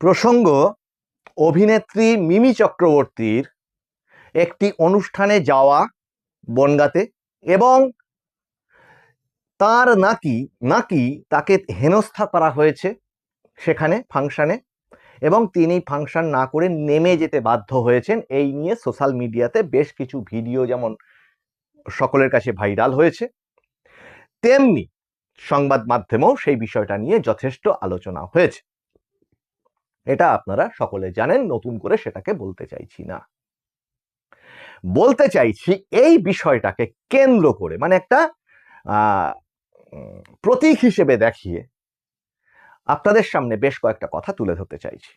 প্রসঙ্গ, অভিনেত্রী মিমি চক্রবর্তীর একটি অনুষ্ঠানে যাওয়া বনগাতে এবং তার নাকি নাকি তাকে হেনস্থা করা হয়েছে সেখানে ফাংশানে এবং তিনি ফাংশন না করে নেমে যেতে বাধ্য হয়েছেন। এই নিয়ে সোশ্যাল মিডিয়াতে বেশ কিছু ভিডিও যেমন সকলের কাছে ভাইরাল হয়েছে, তেমনি সংবাদ মাধ্যমেও সেই বিষয়টা নিয়ে যথেষ্ট আলোচনা হয়েছে। এটা আপনারা সকলে জানেন, নতুন করে সেটাকে বলতে চাইছি না। বলতে চাইছি এই বিষয়টাকে কেন্দ্র করে মানে একটা প্রতীক হিসেবে দেখিয়ে আপনাদের সামনে বেশ কয়েকটা কথা তুলে ধরতে চাইছি।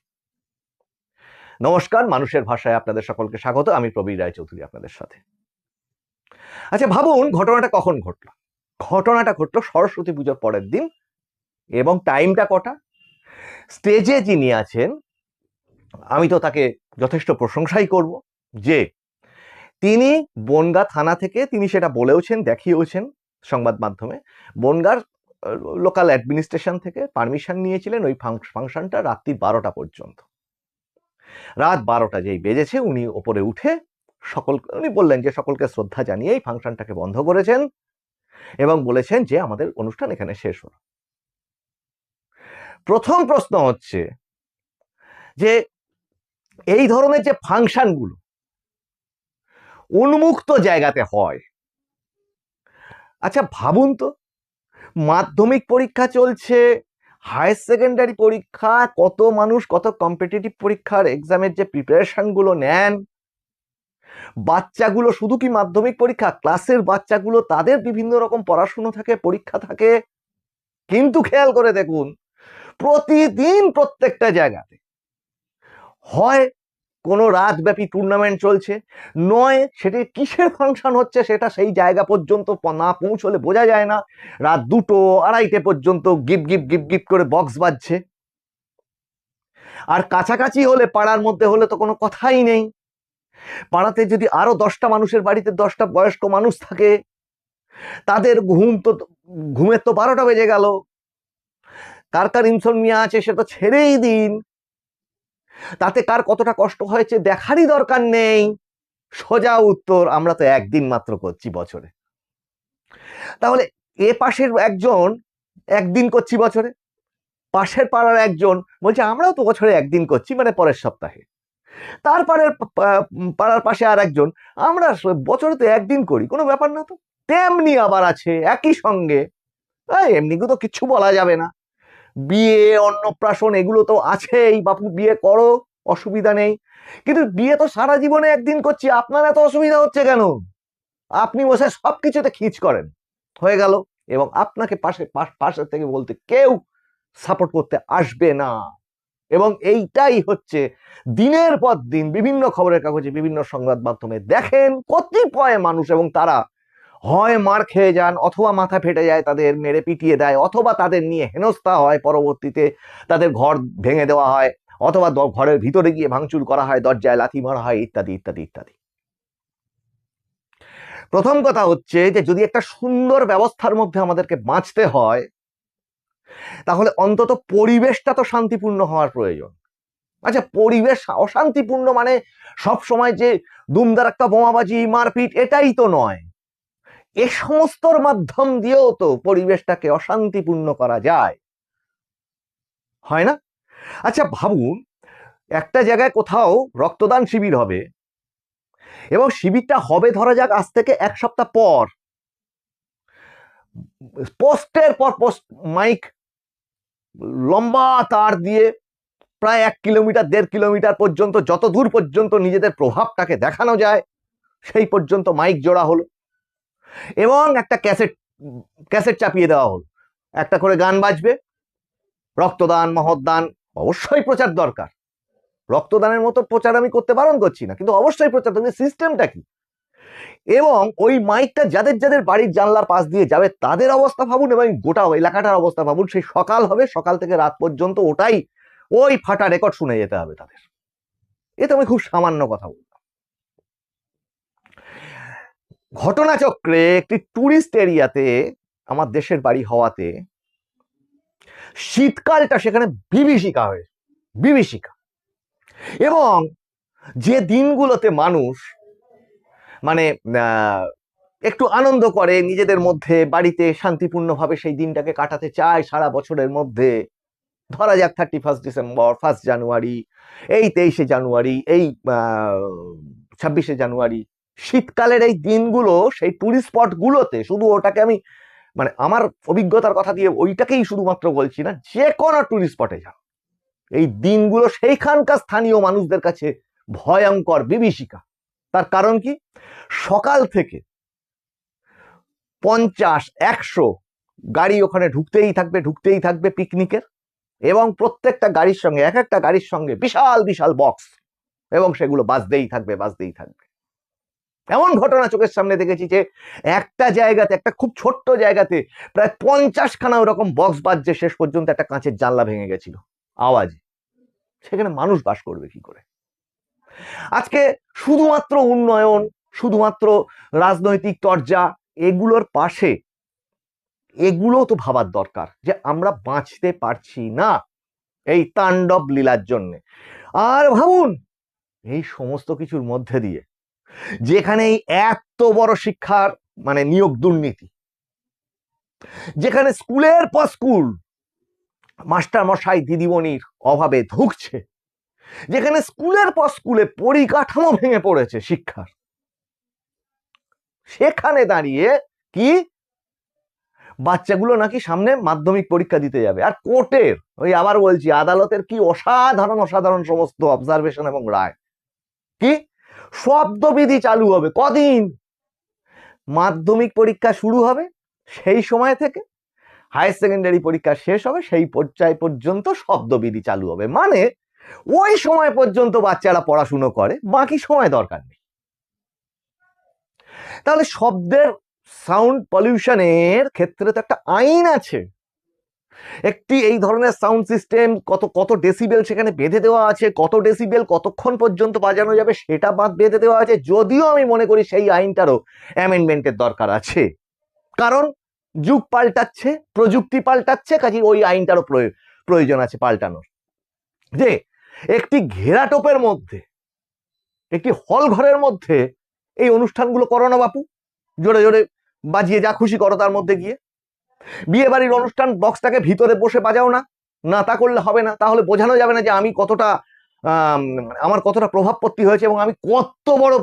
নমস্কার, মানুষের ভাষায় আপনাদের সকলকে স্বাগত, আমি প্রবীর রায়চৌধুরী আপনাদের সাথে। আচ্ছা ভাবুন ঘটনাটা কখন ঘটলো? ঘটনাটা ঘটলো সরস্বতী পুজোর পরের দিন এবং টাইমটা কটা? স্টেজে যিনি আছেন, আমি তো তাকে যথেষ্ট প্রশংসাই করব যে তিনি বনগা থানা থেকে তিনি সেটা বলেওছেন, দেখিয়েওছেন সংবাদ মাধ্যমে। বনগার লোকাল অ্যাডমিনিস্ট্রেশন থেকে পারমিশন নিয়েছিলেন ওই ফাংশনটা রাত্রি বারোটা পর্যন্ত। রাত বারোটা যেই বেজেছে উনি ওপরে উঠে সকল, উনি বললেন যে সকলকে শ্রদ্ধা জানিয়ে এই ফাংশনটাকে বন্ধ করেছেন এবং বলেছেন যে আমাদের অনুষ্ঠান এখানে শেষ হলো। প্রথম প্রশ্ন হচ্ছে যে এই ধরনের যে ফাংশনগুলো উন্মুক্ত জায়গাতে হয় আচ্ছা ভাবুন তো, মাধ্যমিক পরীক্ষা চলছে হায়ার সেকেন্ডারি পরীক্ষা, কত মানুষ, কত কম্পিটিটিভ পরীক্ষার এক্সামের যে প্রিপারেশনগুলো নেন, বাচ্চাগুলো শুধু কি মাধ্যমিক পরীক্ষা ক্লাসের বাচ্চাগুলো তাদের বিভিন্ন রকম পড়াশুনো থাকে, পরীক্ষা থাকে, কিন্তু খেয়াল করে দেখুন প্রতিদিন প্রত্যেকটা জায়গাতে। হয় কোনো রাতব্যাপী টুর্নামেন্ট চলছে, নয় সেটি কিসের ফাংশন হচ্ছে সেটা সেই জায়গা পর্যন্ত না পৌঁছলে বোঝা যায় না। রাত দুটো, আড়াইটে পর্যন্ত গিপ গিপ গিপ গিপ করে বক্স বাজছে। আর কাছাকাছি হলে, পাড়ার মধ্যে হলে তো কোনো কথাই নেই। পাড়াতে যদি আরও দশটা মানুষের বাড়িতে দশটা বয়স্ক মানুষ থাকে, তাদের ঘুম তো, ঘুমের তো বারোটা বেজে গেল। কার কার ইনসোমনিয়া আছে সেটা ছেড়েই দিন। তাতে কার কতটা কষ্ট হয়েছে দেখারই দরকার নেই। সোজা উত্তর আমরা তো একদিন মাত্র করছি বছরে। তাহলে এ পাশের একজন একদিন করছি বছরে। পাশের পাড়ার একজন বলছে, আমরাও তো বছরে একদিন করছি মানে পরের সপ্তাহে। তারপরে পাড়ার পাশে আর একজন, আমরা বছরে তো একদিন করি, কোনো ব্যাপার না তো। তেমনি আবার আছে, একই সঙ্গে। এমনি তো কিচ্ছু বলা যাবে না। বিয়ে, অন্নপ্রাশন এগুলো তো আছেই। বাপু, বিয়ে করো, অসুবিধা নেই। কিন্তু বিয়ে তো সারা জীবনে একদিন করছি, আপনার এত অসুবিধা হচ্ছে কেন? আপনি বসে সব কিছুতে খিচ করেন। হয়ে গেল। এবং আপনাকে পাশে পাশ- পাশের থেকে বলতে কেউ সাপোর্ট করতে আসবে না। এবং এইটাই হচ্ছে দিনের পর দিন বিভিন্ন খবরের কাগজে বিভিন্ন সংবাদ মাধ্যমে দেখেন কতিপয় মানুষ এবং তারা হয় মার খেয়ে যান অথবা মাথা ফেটে যায় তাদের মেরে পিটিয়ে দেয় অথবা তাদের নিয়ে হেনস্থা হয় পরবর্তীতে তাদের ঘর ভেঙে দেওয়া হয় অথবা ঘরের ভিতরে গিয়ে ভাঙচুর করা হয়, দরজায় লাথি মারা হয় ইত্যাদি ইত্যাদি ইত্যাদি। প্রথম কথা হচ্ছে যে যদি একটা সুন্দর ব্যবস্থার মধ্যে আমাদেরকে বাঁচতে হয়, তাহলে অন্তত পরিবেশটা তো শান্তিপূর্ণ হওয়ার প্রয়োজন। আচ্ছা পরিবেশ অশান্তিপূর্ণ মানে সব সময় যে দুমদার একটা বোমাবাজি, মারপিট, এটাই তো নয়। এ সমস্তর মাধ্যম দিয়েও তো পরিবেশটাকে অশান্তিপূর্ণ করা যায়। হয় না? আচ্ছা ভাবুন, একটা জায়গায় কোথাও রক্তদান শিবির হবে এবং শিবিরটা হবে ধরা যাক আজ থেকে এক সপ্তাহ পর। পোস্টের পর পোস্ট, মাইক লম্বা তার দিয়ে প্রায় এক কিলোমিটার, দেড় কিলোমিটার পর্যন্ত যত দূর পর্যন্ত নিজেদের প্রভাবটাকে দেখানো যায়, সেই পর্যন্ত মাইক জোড়া হলো। এবং একটা ক্যাসেট ক্যাসেট চাপিয়ে দেওয়া হলো। একটা করে গান বাজবে, রক্তদান মহৎদান অবশ্যই প্রচার দরকার। রক্তদানের মতো প্রচার আমি করতে বারণ করছি না, কিন্তু অবশ্যই প্রচার দরকার। সিস্টেমটা কি? এবং ওই মাইকটা যাদের যাদের বাড়ির জানলার পাশ দিয়ে যাবে, তাদের অবস্থা ভাবুন এবং গোটা এলাকাটার অবস্থা ভাবুন, সেই সকাল হবে, সকাল থেকে রাত পর্যন্ত ওটাই ওই ফাটা রেকর্ড শুনে যেতে হবে তাদের। এ তো আমি খুব সামান্য কথা বললাম ঘটনাচক্রে একটি টুরিস্ট এরিয়াতে আমার দেশের বাড়ি হওয়াতে শীতকালটা সেখানে বিভীষিকা হয়ে, বিভীষিকা। এবং যে দিনগুলোতে মানুষ মানে একটু আনন্দ করে, নিজেদের মধ্যে বাড়িতে শান্তিপূর্ণভাবে সেই দিনটাকে কাটাতে চায় সারা বছরের মধ্যে, ধরা যাক thirty first December first January এই তেইশে জানুয়ারি এই ছাব্বিশে জানুয়ারি শীতকালের এই দিনগুলো, সেই টুরিস্ট স্পটগুলোতে শুধু ওটাকে আমি মানে আমার অভিজ্ঞতার কথা দিয়ে ওইটাকেই শুধুমাত্র বলছি না, যে কোনো টুরিস্ট স্পটে যান এই দিনগুলো সেইখানকার স্থানীয় মানুষদের কাছে ভয়ঙ্কর, বিভীষিকা। তার কারণ কি? সকাল থেকে পঞ্চাশ, একশো গাড়ি ওখানে ঢুকতেই থাকবে ঢুকতেই থাকবে পিকনিকের এবং প্রত্যেকটা গাড়ির সঙ্গে, এক একটা গাড়ির সঙ্গে বিশাল বিশাল বক্স এবং সেগুলো বাজতেই থাকবে বাজতেই থাকবে। এমন ঘটনা চোখের সামনে দেখেছি যে একটা জায়গাতে, একটা খুব ছোট্ট জায়গাতে প্রায় পঞ্চাশখানা ওরকম বক্স বাজছে, শেষ পর্যন্ত একটা কাঁচের জানলা ভেঙে গেছিল। আওয়াজ। সেখানে মানুষ বাস করবে কি করে? আজকে শুধুমাত্র উন্নয়ন, শুধুমাত্র রাজনৈতিক চর্চা এগুলোর পাশে, এগুলো তো ভাবার দরকার যে আমরা বাঁচতে পারছি না এই তাণ্ডব লীলার জন্য। আর ভাবুন, এই সমস্ত কিছুর মধ্যে দিয়ে যেখানে এত বড় শিক্ষার মানে নিয়োগ দুর্নীতি, যেখানে স্কুলের পর স্কুল মাস্টার মশাই দিদিমণির অভাবে ধুকছে, যেখানে স্কুলের পর স্কুলে পরিকাঠামো ভেঙে পড়েছে শিক্ষার, সেখানে দাঁড়িয়ে কি? বাচ্চাগুলো নাকি সামনে মাধ্যমিক পরীক্ষা দিতে যাবে। আর কোর্টের, ওই আবার বলছি, আদালতের কি অসাধারণ অসাধারণ সমস্ত অবজারভেশন এবং রায়। কি? শব্দবিধি চালু হবে। কদিন? মাধ্যমিক পরীক্ষা শুরু হবে সেই সময় থেকে হায়ার সেকেন্ডারি পরীক্ষা শেষ হবে সেই পর্যায় পর্যন্ত শব্দবিধি চালু হবে। মানে ওই সময় পর্যন্ত বাচ্চারা পড়াশুনো করে, বাকি সময় দরকার নেই। তাহলে শব্দের সাউন্ড পলিউশনের ক্ষেত্রে তো একটা আইন আছে। একটি এই ধরনের সাউন্ড সিস্টেম কত কত ডেসিবেল সেখানে বেঁধে দেওয়া আছে, কত ডেসিবেল কতক্ষণ পর্যন্ত বাজানো যাবে সেটা বাদ বেঁধে দেওয়া আছে, যদিও আমি মনে করি সেই আইনটারও অ্যামেন্ডমেন্টের দরকার আছে। কারণ যুগ পাল্টাচ্ছে, প্রযুক্তি পাল্টাচ্ছে কাজে ওই আইনটারও প্রয়- প্রয়োজন আছে পাল্টানোর। যে একটি ঘেরাটোপের মধ্যে, একটি হল ঘরের মধ্যে এই অনুষ্ঠানগুলো করো না বাপু, জোরে জোরে বাজিয়ে যা খুশি করো তার মধ্যে গিয়ে। বিয়ে বাড়ির অনুষ্ঠান বক্সটাকে ভিতরে বসে বাজাও না। না তা করলে হবে না। তাহলে বোঝানো যাবে না যে আমি কতটা আম, আমার কতটা প্রভাবপত্তি হয়েছে এবং আমি কত বড়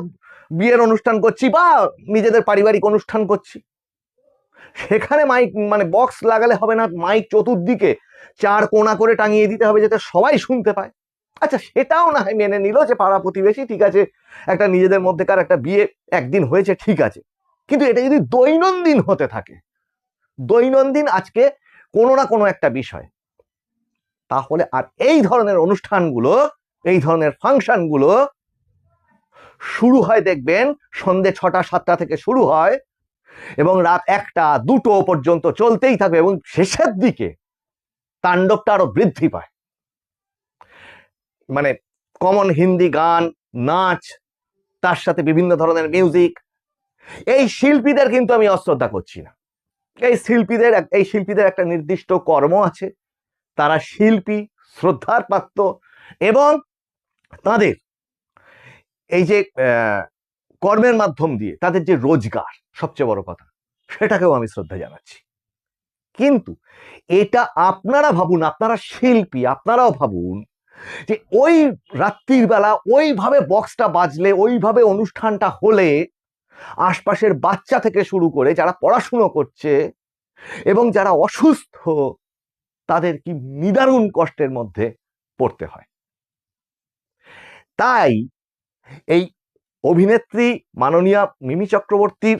বিয়ের অনুষ্ঠান করছি বা নিজেদের পারিবারিক অনুষ্ঠান করছি। সেখানে মাইক মানে বক্স লাগালে হবে না মাইক চতুর্দিকে চার কোণা করে টাঙিয়ে দিতে হবে যাতে সবাই শুনতে পায়। আচ্ছা সেটাও না হয় মেনে নিল যে পাড়া প্রতিবেশী ঠিক আছে একটা নিজেদের মধ্যেকার একটা বিয়ে একদিন হয়েছে ঠিক আছে। কিন্তু এটা যদি দৈনন্দিন হতে থাকে দৈনন্দিন আজকে কোনো না কোনো একটা বিষয়। তাহলে আর এই ধরনের অনুষ্ঠানগুলো, এই ধরনের ফাংশনগুলো শুরু হয় দেখবেন সন্ধে ছটা, সাতটা থেকে শুরু হয় এবং রাত একটা, দুটো পর্যন্ত চলতেই থাকবে এবং শেষের দিকে তাণ্ডবটা আরও বৃদ্ধি পায়। মানে কমন হিন্দি গান, নাচ, তার সাথে বিভিন্ন ধরনের মিউজিক এই শিল্পীদের কিন্তু আমি অশ্রদ্ধা করছি না। এই শিল্পীদের এই শিল্পীদের একটা নির্দিষ্ট কর্ম আছে। তারা শিল্পী শ্রদ্ধার পাত্র এবং তাদের এই যে কর্মের মাধ্যম দিয়ে তাদের যে রোজগার সবচেয়ে বড় কথা, সেটাকেও আমি শ্রদ্ধা জানাচ্ছি। কিন্তু এটা আপনারা ভাবুন, আপনারা শিল্পী, আপনারাও ভাবুন যে ওই রাত্রির বেলা ওইভাবে বক্সটা বাজলে, ওইভাবে অনুষ্ঠানটা হলে আশপাশের বাচ্চা থেকে শুরু করে যারা পড়াশুনো করছে এবং যারা অসুস্থ, তাদের কি নিদারুণ কষ্টের মধ্যে পড়তে হয়। তাই এই অভিনেত্রী মাননীয়া মিমি চক্রবর্তীর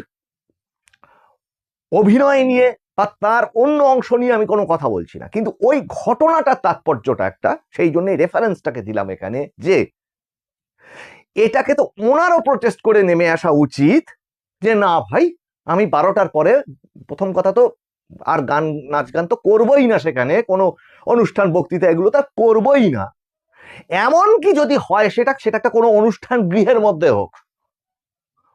অভিনয় নিয়ে বা তার অন্য অংশ নিয়ে আমি কোনো কথা বলছি না। কিন্তু ওই ঘটনাটার তাৎপর্যটা একটা, সেই জন্য রেফারেন্সটাকে দিলাম এখানে যে এটাকে তো ওনারও প্রোটেস্ট করে নেমে আসা উচিত যে, না ভাই, আমি বারোটার পরে, প্রথম কথা তো আর গান, নাচ গান তো করবই না সেখানে, কোনো অনুষ্ঠান বক্তৃতা এগুলো তো করবই না। এমন কি যদি হয় সেটা সেটা একটা কোনো অনুষ্ঠান গৃহের মধ্যে হোক।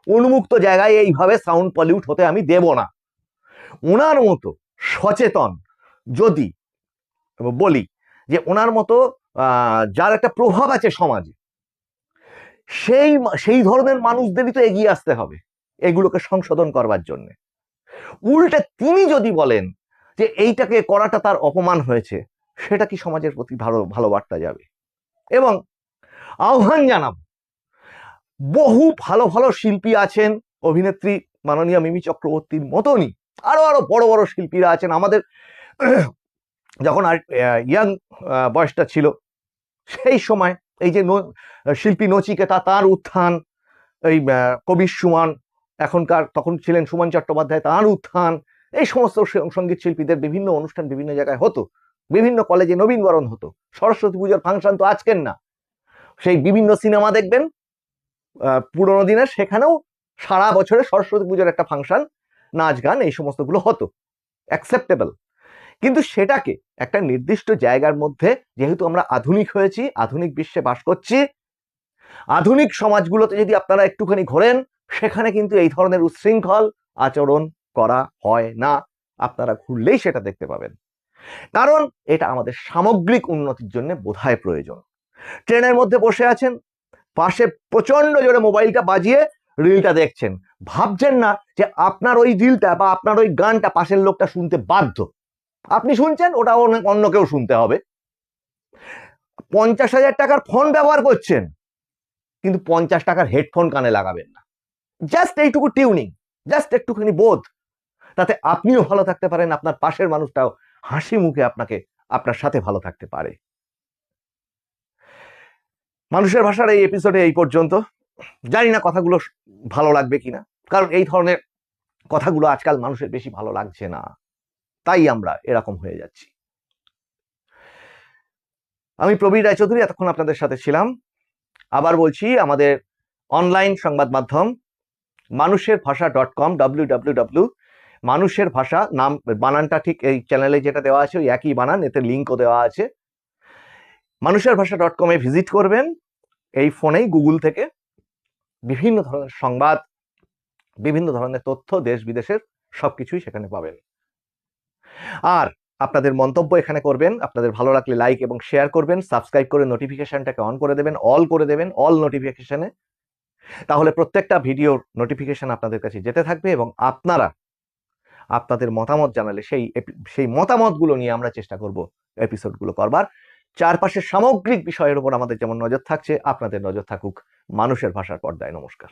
উন্মুক্ত জায়গায় এইভাবে সাউন্ড পলিউট হতে আমি দেব না। ওনার মতো সচেতন যদি বলি যে, ওনার মতো যার একটা প্রভাব আছে সমাজে সেই সেই ধরনের মানুষদেরই তো এগিয়ে আসতে হবে এগুলোকে সংশোধন করবার জন্য। উল্টে তিনি যদি বলেন যে এইটাকে করাটা তার অপমান হয়েছে, সেটা কি সমাজের প্রতি ভালো ভালো বার্তা যাবে? এবং আহ্বান জানাব, বহু ভালো ভালো শিল্পী আছেন, অভিনেত্রী মাননীয় মিমি চক্রবর্তীর মতনই আরও আরও বড় বড় শিল্পীরা আছেন। আমাদের যখন ইয়াং বয়সটা ছিল, সেই সময় এই যে শিল্পী নচিকেতা, তার উত্থান, এই কবি সুমন, এখনকার তখন ছিলেন সুমন চট্টোপাধ্যায়, তার উত্থান, এই সমস্ত সংগীত শিল্পীদের বিভিন্ন অনুষ্ঠান বিভিন্ন জায়গায় হতো, বিভিন্ন কলেজে নবীনবরণ হতো, সরস্বতী পুজোর ফাংশন তো আজকের না। সেই বিভিন্ন সিনেমা দেখবেন পুরোনো দিনের সেখানেও সারা বছরে সরস্বতী পুজোর একটা ফাংশন, নাচ, গান, এই সমস্তগুলো হতো অ্যাকসেপ্টেবল কিন্তু সেটাকে একটা নির্দিষ্ট জায়গার মধ্যে, যেহেতু আমরা আধুনিক হয়েছি, আধুনিক বিশ্বে বাস করছি, আধুনিক সমাজগুলোতে যদি আপনারা একটুখানি ঘোরেন, সেখানে কিন্তু এই ধরনের উচ্ছৃঙ্খল আচরণ করা হয় না। আপনারা ঘুরলেই সেটা দেখতে পাবেন। কারণ এটা আমাদের সামগ্রিক উন্নতির জন্য বোধহয় প্রয়োজন। ট্রেনের মধ্যে বসে আছেন, পাশে প্রচণ্ড জোরে মোবাইলটা বাজিয়ে রিলটা দেখছেন। ভাবছেন না যে আপনার ওই রিলটা বা আপনার ওই গানটা পাশের লোকটা শুনতে বাধ্য। আপনি শুনছেন? ওটা অন্য- কেউ শুনতে হবে। পঞ্চাশ হাজার টাকার ফোন ব্যবহার করছেন, কিন্তু পঞ্চাশ টাকার হেডফোন কানে লাগাবেন না। জাস্ট এইটুকু টিউনিং জাস্ট একটুখানি বোধ। তাতে আপনিও ভালো থাকতে পারেন, আপনার পাশের মানুষটাও হাসি মুখে আপনাকে, আপনার সাথে ভালো থাকতে পারে। মানুষের ভাষার এই এপিসোডে এই পর্যন্ত। জানি না কথাগুলো ভালো লাগবে কিনা, কারণ এই ধরনের কথাগুলো আজকাল মানুষের বেশি ভালো লাগছে না। তাই আমরা এরকম হয়ে যাচ্ছি। আমি প্রবীর রায়চৌধুরী, এতক্ষণ আপনাদের সাথে ছিলাম। আবার বলছি, আমাদের অনলাইন সংবাদ মাধ্যম মানুষের ভাষা dot com W W W মানুষের ভাষা নাম, বানানটা ঠিক এই চ্যানেলে যেটা দেওয়া আছে, ওই একই বানান, এতে লিঙ্কও দেওয়া আছে। মানুষের ভাষা ডট কমে ভিজিট করবেন, এই ফোনেই গুগল থেকে। বিভিন্ন ধরনের সংবাদ, বিভিন্ন ধরনের তথ্য দেশ বিদেশের সবকিছুই সেখানে পাবেন। আর আপনাদের মন্তব্য এখানে করবেন, আপনাদের ভালো লাগলে লাইক এবং শেয়ার করবেন সাবস্ক্রাইব করে নোটিফিকেশনটাকে অন করে দেবেন অল করে দেবেন অল নোটিফিকেশনে তাহলে প্রত্যেকটা ভিডিওর নোটিফিকেশন আপনাদের কাছে যেতে থাকবে এবং আপনারা, আপনাদের মতামত জানালে সেই সেই মতামতগুলো নিয়ে আমরা চেষ্টা করব এপিসোডগুলো করবার। চারপাশের সামগ্রিক বিষয়ের উপর আমাদের যেমন নজর থাকছে, আপনাদের নজর থাকুক মানুষের ভাষার পর্দায়। নমস্কার।